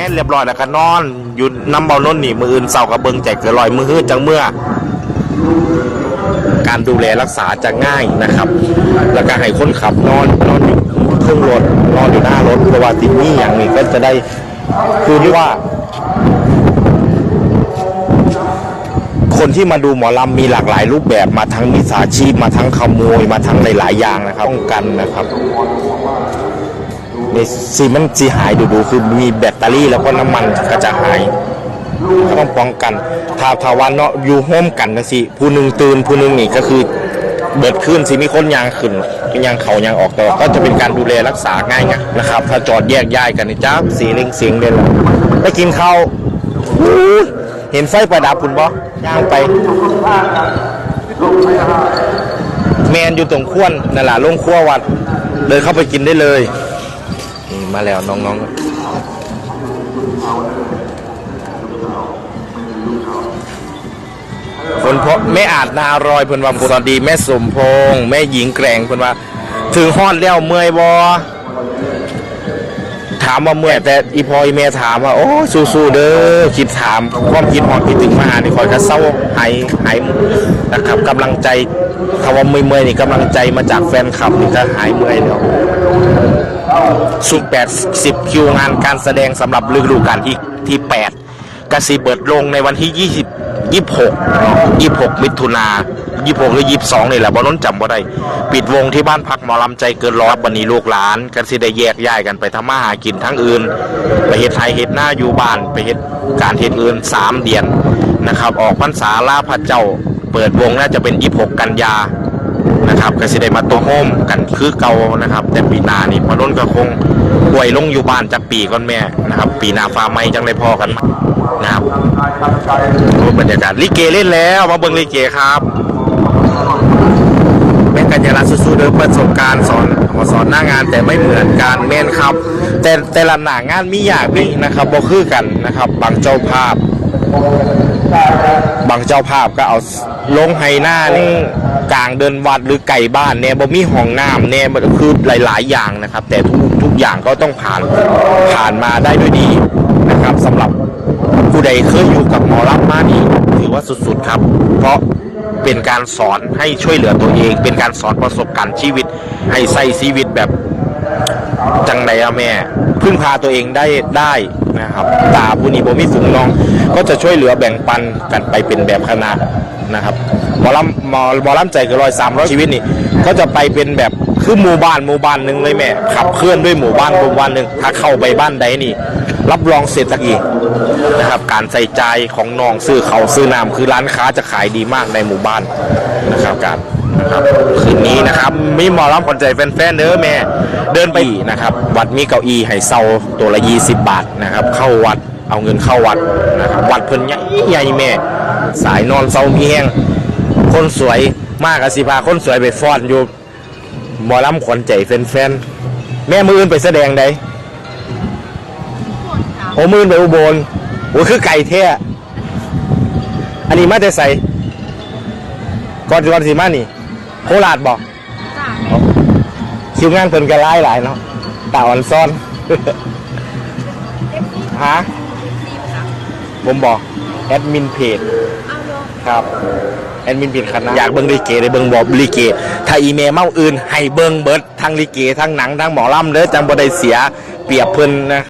ม่นเรียบร้อยแล้วก็นอน อยู่น้ำเบานนท์นี่มืออื่นเสากับเบิงใจเกินลอยมือฮื้อจังเมื่อ การดูแลรักษาจะง่ายนะครับ แล้วก็ให้คนขับนอนนอนอยู่เครื่องรถนอนอยู่หน้ารถเพราะว่าติดนี่อย่างนี้ก็จะได้คือเรียกว่า คนที่มาดูหมอลำมีหลากหลายรูปแบบมาทั้งมิจฉาชีพมาทั้งขโมยมาทั้งหลายๆอย่างนะครับป้องกันนะครับ ในซีมันสีหายดูๆคือมีแบตเตอรี่แล้วก็น้ำมันก็จะหายก็ต้องป้องกันถ้าถาวันเนาะอยู่ห้มกันนะสิผู้หนึ่งตื่นผู้หนึ่งนี่ก็คือเบิดขึ้นสิมีคนยางขึ้นยางเขายางออกแต่ว่าก็จะเป็นการดูแลรักษาง่ายไงนะครับ ถ้าจอดแยกย้ายกันนี่จ้าสีเล็งเสียงเด่นไปกินข้าวเห็นไฟประดับคุณบ่ย่างไปแมนอยู่ตรงขั้วนั่นแหละลงขั้ววัดเดินเข้าไปกินได้เลย มาแล้วน้องๆคนพราะแม่อาจนารอยเพิ่นว่าสวัสดี แม่สมพงษ์แม่หญิงแกร่งเพิ่นว่า ถึงฮอดแล้วเมื่อยบ่ถามว่าเมื่อยแต่อีพออีแม่ถามว่า โอ้สู้ๆเด้อคิดถามความคิดฮอดคิดถึงมาหานี่คอยก็เศร้าหายหายนะครับกำลังใจคำว่าเมื่อยๆนี่กำลังใจมาจากแฟนคลับนี่ก็หายเมื่อยแล้ว สุด80 คิวงานการแสดงสำหรับฤดูกาลที่ที่ 8กสิเบิดลงในวันที่ 20 26 26 มิถุนา26 หรือ 22นี่แหละบอลน้นจำบ่ได้ ปิดวงที่บ้านพักหมอลำใจเกินร้อยวันนี้ลูกหลานกันสิได้แยกย้ายกันไปทำมาหากินทั้งอื่น ไปเฮ็ดไทยเฮ็ดหน้าอยู่บ้านไปเฮ็ดการเฮ็ดอื่น 3 เดือนนะครับ ออกพรรษาลาพระเจ้า เปิดวงน่าจะเป็น 26 กันยา นะครับก็สิได้มาตัวโฮมกันคือเก่านะครับ แต่ปีหน้านี่พอน้นก็คงป่วยลงอยู่บ้านจากปีก่อนแม่นะครับ ปีหน้าฟ้าไม่จังได้พอกันนะครับโอ้บรรยากาศลิเกเล่นแล้วมาเบิ่งลิเกครับแม่กัญญาลักษณ์สู้ๆเดิมประสบการณ์สอนมาสอนหน้างานแต่ไม่เหมือนกันแม่นครับ แต่แต่ละหน้างานมีอย่างพี่นะครับบ่คือกันนะครับ บางเจ้าภาพ บางเจ้าภาพก็เอาลงไฮหน้านี่กลางเดินวัดหรือไก่บ้านเนี่ยบ่มีห้องน้ำเนี่ยมันคือหลาย ๆ อย่างนะครับ แต่ทุกทุกอย่างก็ต้องผ่านผ่านมาได้ด้วยดีนะครับสำหรับผู้ใดเคยอยู่กับหมอรับมานี่ถือว่าสุดๆครับ เพราะเป็นการสอนให้ช่วยเหลือตัวเอง เป็นการสอนประสบการณ์ชีวิต ให้ใส่ชีวิตแบบจังไรอะแม่พึ่งพาตัวเองได้ได้ นะครับ ตาผู้นี้บ่มีฝูงน้อง ก็จะช่วยเหลือแบ่งปันกันไปเป็นแบบคณะนะครับหมอลำหมอหมอลำใจเกินร้อยสามร้อยชีวิตนี่ก็จะไปเป็นแบบคือหมู่บ้านหมู่บ้านหนึ่งเลยแม่ขับเคลื่อนด้วยหมู่บ้านหมู่บ้านหนึ่งถ้าเข้าไปบ้านใดนี่ รับรองเศรษฐกิจนะครับการใส่ใจของน้องซื้อเขาซื้อน้ำคือร้านค้าจะขายดีมากในหมู่บ้านนะครับการ ครับคืนนี้นะครับมีหมอลำคนใจแฟนๆเด้อแม่เดินไปนะครับ วัดมีเก้าอี้ให้เซาตัวละ20บบาทนะครับ เข้าวัดเอาเงินเข้าวัดนะครับวัดเพิ่นใหญ่ใหญ่แม่ สายนอนเซามีแห้งคนสวยมากอสิพาคนสวยไปฟ้อนอยู่หมอลำขวัญใจแฟนๆแม่มืออื่นไปแสดงใดโอ้มืออื่นไปอุบลโอ้คือไก่เท่อันนี้มาแต่ใส่ก่อนก่อนสิมานี่ คราชบอกจ้าคิวงานเพิ่นก็หลายหลายเนาะตาอ่อนซ่อนฮะดีค่ะผมบอกแอดมินเพจเอาลงครับแอดมินเพจคณะอยากเบิ่งลิเกได้เบิ่งบอกลิเก ถ้าอีเมลเมาอื่น ให้เบิ่งเบิดทั้งลิเกทั้งหนังทั้งหมอลำเด้อจังบ่ได้เสียเปรียบเพิ่นนะ